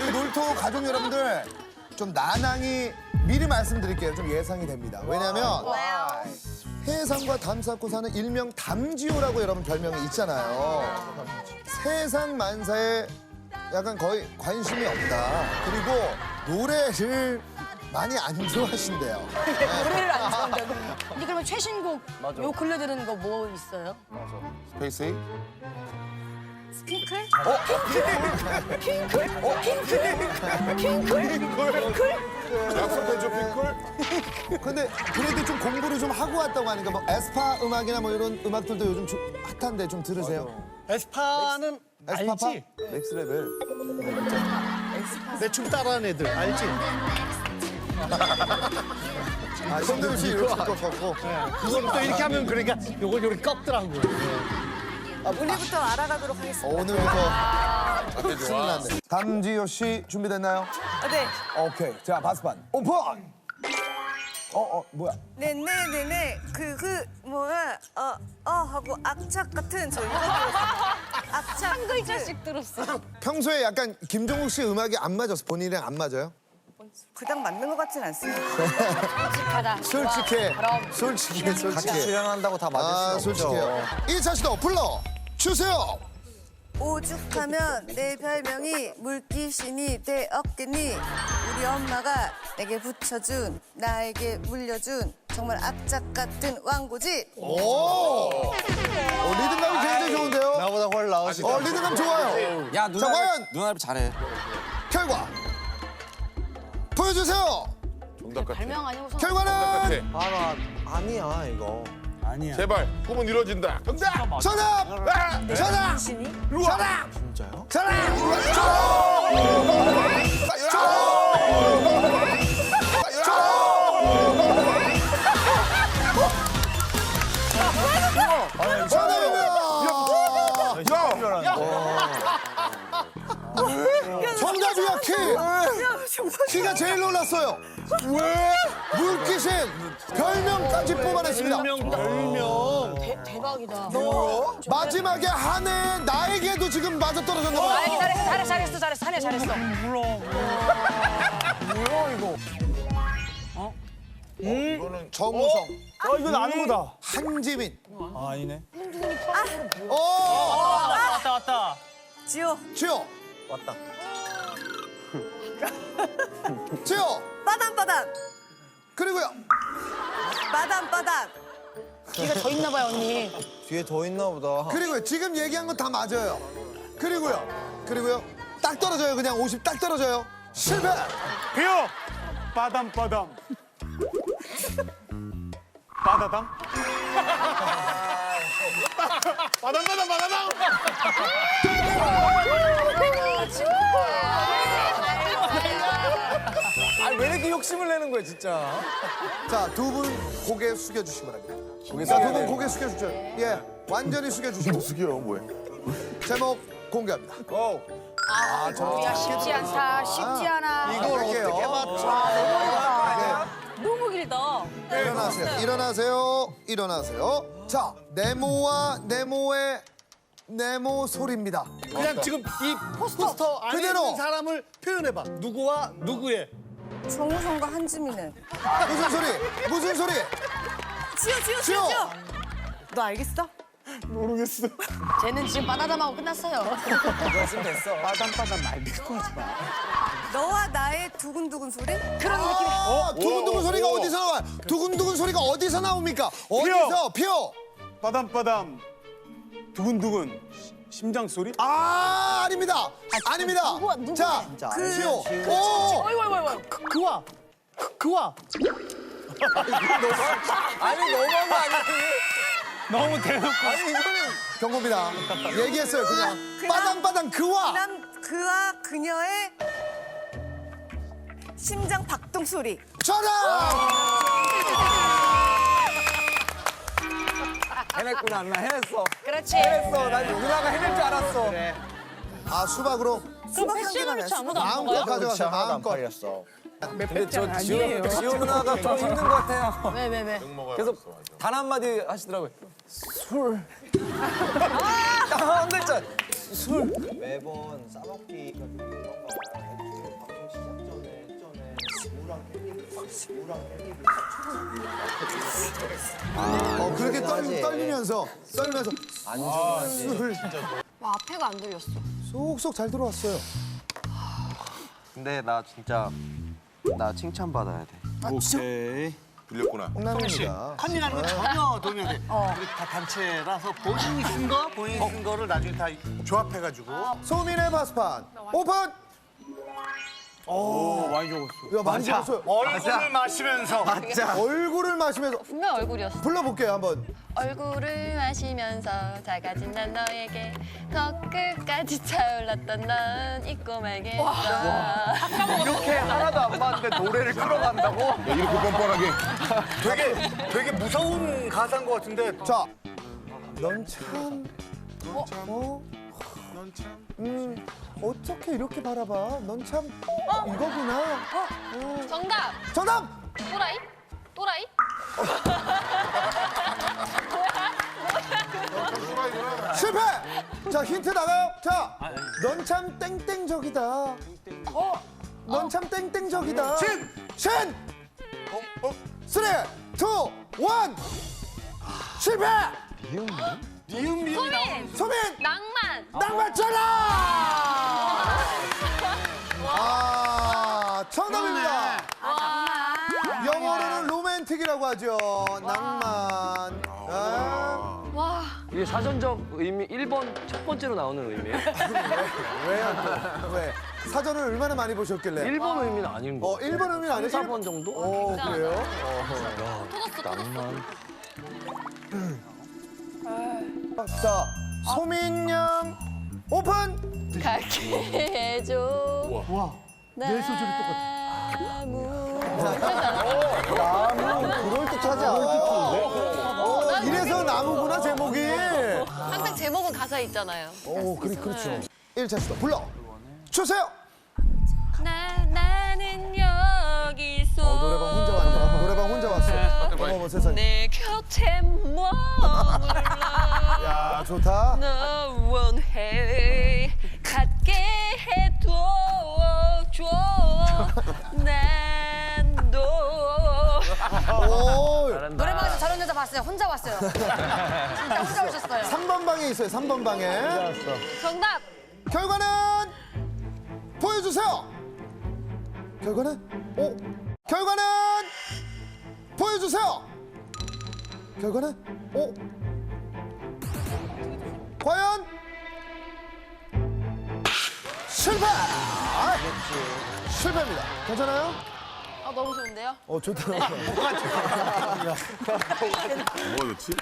우리 놀토 가족 여러분들 좀 난항이 미리 말씀드릴게요. 좀 예상이 됩니다. 왜냐면 해상과 담 쌓고 사는 일명 담지호라고 여러분 별명이 있잖아요. 세상 만사에 약간 거의 관심이 없다. 그리고 노래를 많이 안 좋아하신대요. 노래를 안 좋아한다고. 근데 그러면 최신곡 요 근래 들은 거 뭐 있어요? 스페이스 핑클? 약속해줘 핑클 근데 그래도 좀 공부를 좀 하고 왔다고 하니까 뭐 에스파 음악이나 뭐 이런 음악들도 요즘 좀 핫한데 좀 들으세요. 에스파는 에스파파? 알지? 넥스 레벨. 내 춤 따라하는 애들 알지? 아, 손들씨 이렇게 꺾었고. 그걸 또 이렇게 하면 그러니까 요걸 요렇게 꺾더라고. 오늘부터 알아가도록 하겠습니다. 어, 오늘부터 신나네. 담지효 씨 준비됐나요? 네. 오케이. 자, 바스판 오픈! 어, 어, 뭐야? 네네네네 그 그 뭐야 어 어 하고 악착 같은 저 이거 들었어요. 악착 한 글자씩 들었어. 평소에 약간 김종국 씨 음악이 안 맞아서 본인이랑 안 맞아요? 그닥 맞는 것 같진 않습니다. 솔직하다. 솔직해. 그럼. 솔직해, 솔직해. 출연한다고 다 맞을 아, 수 없죠. 솔직해요. 1차 시도 불러 주세요. 오죽하면 내 별명이 물귀신이 되었겠니 우리 엄마가 내게 붙여준 나에게 물려준 정말 악착 같은 왕고지 오! 어, 리듬감이 굉장히 좋은데요? 나보다 훨 나으시다. 어, 리듬감 좋아요. 야 자, 누나 과연 누나 잘해. 결과 보여주세요. 정답 같아 별명 아니고서 결과는 같아 아나 아니야 이거. 아니야. 제발 꿈은 이루어진다 정답 전압! 아! 전압! 귀신이 전압! 진짜요? 전압! 전압입니 키가 제일 놀랐어요. 왜? 물귀신 별명까지 뽑아냈습니다. 별명 별명. 대, 대박이다. 마지막에 한해 나에게도 지금 맞아 떨어졌나 봐. 잘했어, 잘했어, 잘했어, 잘했어, 한해 잘했어. 정우성, 어 이건 아는 거다. 한지민. 아 아니네. 오! 왔다 왔다. 지호 지호, 왔다. 지호. 빠담 빠담 그리고요. 빠담 빠담 기가 더 있나 봐요, 언니. 뒤에 더 있나 보다. 그리고요. 지금 얘기한 건 다 맞아요. 그리고요. 그리고요. 딱 떨어져요. 그냥 50 딱 떨어져요. 실패. 비오. 빠담 빠담. 빠다담. 빠담 빠담 빠다담. 아 왜 이렇게 욕심을 내는 거야 진짜? 자, 두 분 고개 숙여 주시기 바랍니다. 자, 두 분 고개 숙여 주죠. 예. 완전히 숙여 주시고 숙여 뭐해 제목 공개합니다. 고. 아, 야, 쉽지 않다, 쉽지 않아. 이걸 어떻게 맞춰? 너무 길다. 일어나세요. 일어나세요. 일어나세요. 자, 네모와 네모의 네모 소리입니다. 그냥 지금 이 포스터, 안에 그대로. 있는 사람을 표현해봐. 누구와 누구의. 정우성과 한지민은 무슨 소리? 무슨 소리? 지호! 지호 지호 너 알겠어? 모르겠어. 쟤는 지금 바나담하고 끝났어요. 그랬으면 됐어. 빠담 빠담 말 믿고 하지 마. 너와 나의 두근두근 소리? 그런 느낌. 아, 두근두근 소리가 오. 어디서 나와요? 두근두근 소리가 어디서 나옵니까? 어디서? 피오. 빠담 빠담. 두근두근. 시- 심장 소리? 아, 아닙니다. 아닙니다. 누구야, 누구야? 자, 진짜 그- 피오. 오! 어이구, 어이구, 어이구. 그, 그와. 그, 그와. 아니 너무한 거 아니야? 너무 대놓고. 아니 이거는 경고입니다. 얘기했어요, 그냥. 그냥- 빠당빠당 그와. 남 그와 그녀의 심장 박동 소리 전화! 잘했구나. 나 해냈어. 그렇지. 해냈어. 난 누나가 해낼 줄 알았어. 그래. 아 수박으로? 수박을 아무도 안 마음껏 먹어요? 가져가서 하나도 안 팔렸어. 근데 저 지호, 지호 누나가 좀 힘든 것 같아요. 왜, 왜, 왜? 계속 단 한마디 하시더라고요. 술. 아! 아, 딱한 글자. 술. 매번 싸먹기 이런 거 방송 시작 전에 전에 무랑 깻잎을 무랑 깻잎을 아. 그렇게 떨, 떨리면서, 떨면서 술와 앞에가 안 들렸어. 쏙쏙 잘 들어왔어요. 근데 나 진짜 나 칭찬 받아야 돼. 오케이. 들렸구나. 홍남입니다. 컨닝하는 건 전혀 도움이 안 돼. 우리 다 단체라서 본인이 쓴 거, 본인이 쓴 거를 나중에 다 조합해가지고. 소민의 바스판 오픈! 오, 많이 적었어. 야, 많이 들었어요. 얼굴을 마시면서. 얼굴을 마시면서 분명 얼굴이었어. 불러볼게요, 한번. 얼굴을 마시면서 작아진 난 너에게 더 끝까지 차올랐던 넌 잊고 말겠어. 이렇게 하나도 안 봤는데 노래를 끌어간다고? 야, 이렇게 뻔뻔하게. 되게, 되게 무서운 가사인 것 같은데. 자, 넌 참, 어? 음, 어떻게 이렇게 바라봐? 넌 참, 이거구나. 정답! 정답! 또라이? 또라이? 실패! 자, 힌트 나가요. 자, 넌 참 땡땡적이다. 어? 넌 참 땡땡적이다. 신! 신! 어? 어? 쓰리, 투, 원! 실패! 소민! 소민! 낭만! 낭만 전화! 아, 정답입니다. 영어로는 로맨틱이라고 하죠. 낭만. 아, 와, 이게 사전적 의미 1번 첫 번째로 나오는 의미예요? 왜요? 또? 왜? 사전을 얼마나 많이 보셨길래? 1번 의미는 아닌 거. 어, 1번 의미는 아니에요? 4번 정도? 오, 그래요? 터졌어, 터졌어. 자, 소민 양 오픈! 갈게 해줘. 와, 내 소절이 똑같아. 나무. 그럴듯하지 않아? 어, 이래서 나무구나, 제목이. 항상 제목은 가사에 있잖아요. 오, 그리, 그렇죠. 1차 시도 불러 주세요! 나, 나는 여기서 어, 노래방 혼자 왔네. 노래방 혼자 왔어. 어머, 세상에. 내 곁에 야, 좋다. 너 원해 갖게 해둬줘 난도 오, 노래방에서 저런 여자 봤어요. 혼자 왔어요. 진짜 혼자 오셨어요. 3번 방에 있어요, 3번 방에. 정답 결과는 보여주세요. 결과는 오. 결과는 보여주세요. 결과는 오. 실패. 실패입니다. 괜찮아요? 아 너무 좋은데요? 어 좋다. 뭐가 좋지?